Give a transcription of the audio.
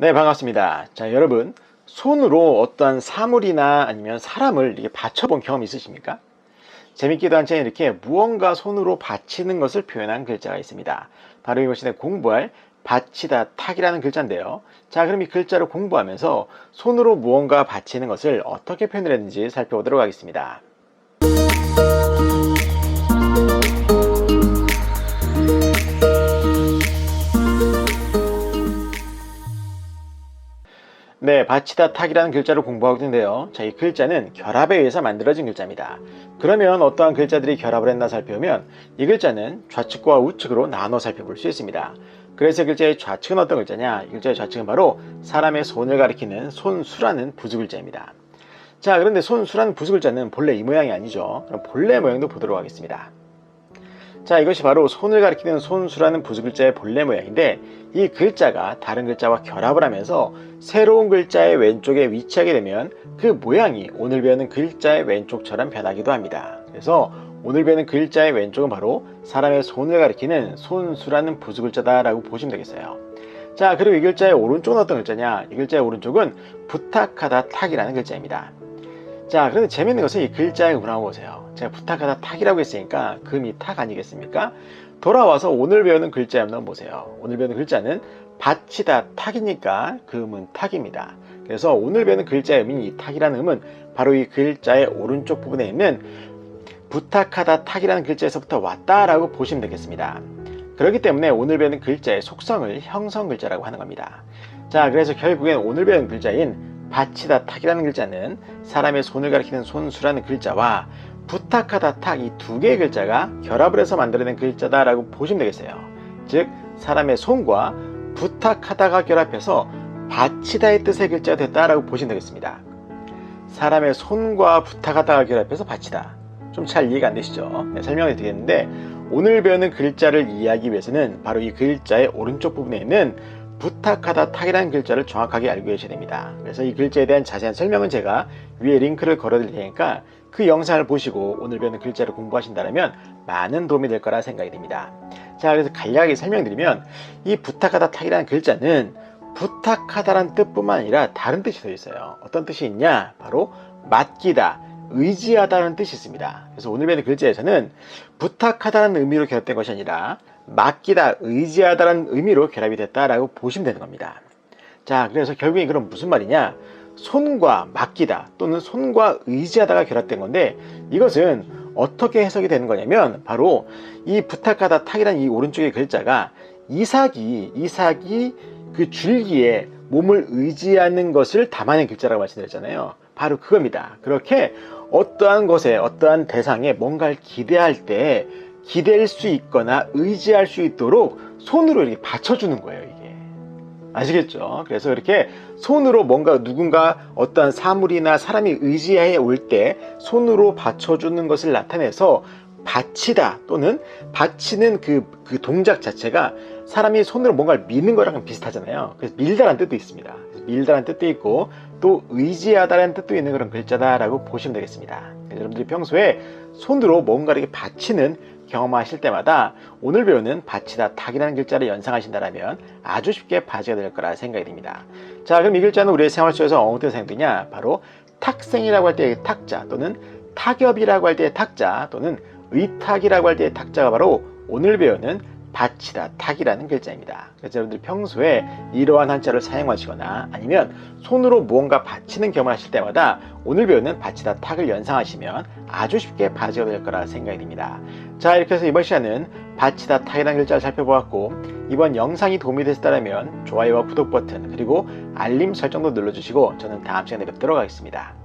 네, 반갑습니다. 자, 여러분, 손으로 어떠한 사물이나 아니면 사람을 이렇게 받쳐본 경험 있으십니까? 재밌기도 한참 이렇게 무언가 손으로 받치는 것을 표현한 글자가 있습니다. 바로 이것이 공부할 받치다 탁이라는 글자인데요. 자, 그럼 이 글자를 공부하면서 손으로 무언가 받치는 것을 어떻게 표현을 했는지 살펴보도록 하겠습니다. 네, 받치다 탁이라는 글자를 공부하고 있는데요. 자, 이 글자는 결합에 의해서 만들어진 글자입니다. 그러면 어떠한 글자들이 결합을 했나 살펴보면 이 글자는 좌측과 우측으로 나눠 살펴볼 수 있습니다. 그래서 이 글자의 좌측은 어떤 글자냐? 이 글자의 좌측은 바로 사람의 손을 가리키는 손수라는 부수글자입니다. 자, 그런데 손수라는 부수글자는 본래 이 모양이 아니죠. 그럼 본래 모양도 보도록 하겠습니다. 자, 이것이 바로 손을 가리키는 손수라는 부수글자의 본래 모양인데 이 글자가 다른 글자와 결합을 하면서 새로운 글자의 왼쪽에 위치하게 되면 그 모양이 오늘 배우는 글자의 왼쪽처럼 변하기도 합니다. 그래서 오늘 배우는 글자의 왼쪽은 바로 사람의 손을 가리키는 손수라는 부수글자다라고 보시면 되겠어요. 자, 그리고 이 글자의 오른쪽은 어떤 글자냐? 이 글자의 오른쪽은 부탁하다 탁이라는 글자입니다. 자, 그런데 재밌는 것은 이 글자의 한번 보세요. 제가 부탁하다 탁이라고 했으니까 금이 탁 아니겠습니까? 돌아와서 오늘 배우는 글자의 음을 보세요. 오늘 배우는 글자는 받치다 탁이니까 그 음은 탁입니다. 그래서 오늘 배우는 글자의 음인 이 탁이라는 음은 바로 이 글자의 오른쪽 부분에 있는 부탁하다 탁이라는 글자에서부터 왔다라고 보시면 되겠습니다. 그렇기 때문에 오늘 배우는 글자의 속성을 형성 글자라고 하는 겁니다. 자, 그래서 결국엔 오늘 배우는 글자인 받치다 탁이라는 글자는 사람의 손을 가리키는 손수라는 글자와 부탁하다 탁 이 두 개의 글자가 결합을 해서 만들어낸 글자다라고 보시면 되겠어요. 즉 사람의 손과 부탁하다가 결합해서 받치다의 뜻의 글자가 됐다라고 보시면 되겠습니다. 사람의 손과 부탁하다가 결합해서 받치다. 좀 잘 이해가 안 되시죠? 네, 설명을 드리겠는데 오늘 배우는 글자를 이해하기 위해서는 바로 이 글자의 오른쪽 부분에 있는 부탁하다 탁이라는 글자를 정확하게 알고 계셔야 됩니다. 그래서 이 글자에 대한 자세한 설명은 제가 위에 링크를 걸어 드릴 테니까 그 영상을 보시고 오늘 배우는 글자를 공부하신다면 많은 도움이 될 거라 생각이 됩니다. 자, 그래서 간략하게 설명드리면 이 부탁하다 탁이라는 글자는 부탁하다라는 뜻뿐만 아니라 다른 뜻이 더 있어요. 어떤 뜻이 있냐? 바로 맡기다, 의지하다는 뜻이 있습니다. 그래서 오늘 배우는 글자에서는 부탁하다는 의미로 결합된 것이 아니라 맡기다, 의지하다는 의미로 결합이 됐다라고 보시면 되는 겁니다. 자, 그래서 결국에 그럼 무슨 말이냐? 손과 맡기다 또는 손과 의지하다가 결합된 건데 이것은 어떻게 해석이 되는 거냐면 바로 이 부탁하다 탁이라는 이 오른쪽의 글자가 이삭이 이삭이 그 줄기에 몸을 의지하는 것을 담아낸 글자라고 말씀드렸잖아요. 바로 그겁니다. 그렇게 어떠한 것에 어떠한 대상에 뭔가를 기대할 때 기댈 수 있거나 의지할 수 있도록 손으로 이렇게 받쳐주는 거예요, 이게. 아시겠죠? 그래서 이렇게 손으로 뭔가 누군가 어떠한 사물이나 사람이 의지해 올 때 손으로 받쳐주는 것을 나타내서 받치다 또는 받치는 그, 그 동작 자체가 사람이 손으로 뭔가를 미는 거랑 비슷하잖아요. 그래서 밀다라는 뜻도 있습니다. 밀다라는 뜻도 있고 또 의지하다라는 뜻도 있는 그런 글자다라고 보시면 되겠습니다. 여러분들이 평소에 손으로 뭔가를 받치는 경험하실 때마다 오늘 배우는 받치다 탁이라는 글자를 연상하신다면 아주 쉽게 받치게 될 거라 생각이 됩니다. 자, 그럼 이 글자는 우리의 생활 속에서 어떻게 사용되냐? 바로 탁생이라고 할 때의 탁자 또는 타협이라고 할 때의 탁자 또는 의탁이라고 할 때의 탁자가 바로 오늘 배우는 받치다 탁이라는 글자입니다. 여러분들 평소에 이러한 한자를 사용하시거나 아니면 손으로 무언가 받치는 경험을 하실 때마다 오늘 배우는 받치다 탁을 연상하시면 아주 쉽게 받치게 될 거라 생각이 듭니다. 자 이렇게 해서 이번 시간은 받치다 탁이라는 글자를 살펴보았고 이번 영상이 도움이 되셨다면 좋아요와 구독 버튼 그리고 알림 설정도 눌러주시고 저는 다음 시간에 뵙도록 하겠습니다.